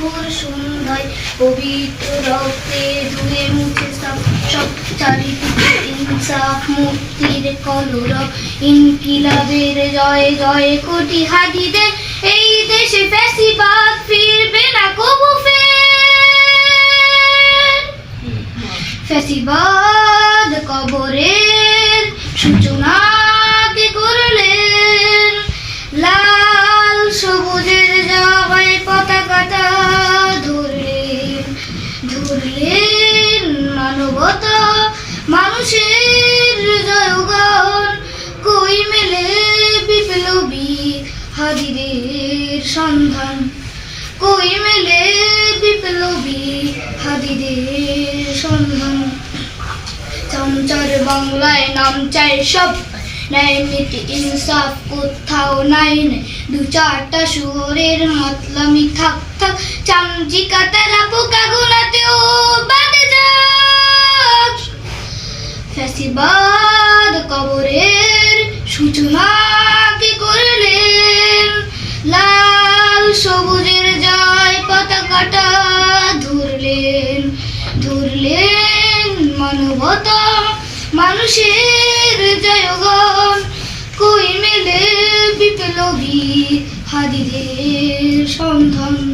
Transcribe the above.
দুপুর সন্ধ্যায় পবিত্র রক্তে ধুয়ে মুছে সব সব চারিদিকে ইনসাফ মুক্তির কলরব ইনকিলাবের জয় জয় কোটি হাদিদে এই দেশে ফ্যাসিবাদ ফিরবে না কবু ফের। ফ্যাসিবাদ কবরের সূচনা ধরলেন মানবতা, মানুষের জয়গান, কই মেলে বিপ্লবী হাদিদের সন্ধান কই মেলে বিপ্লবী হাদিদের সন্ধান চমচার বাংলায় নাম চাই সব, ন্যায় নীতি, ইনসাফ কোথাও নাই। দু চারটা শুয়োরের মতলামি থাক থাক, চামচিকা তেলা কবরের সূচনা করলেন। লাল সবুজের জয় পতাকাটা ধরলেন। ধরলেন মানবতা, মানুষের জয়গান। কই মেলে বিপ্লবী হাদিদের সন্ধান।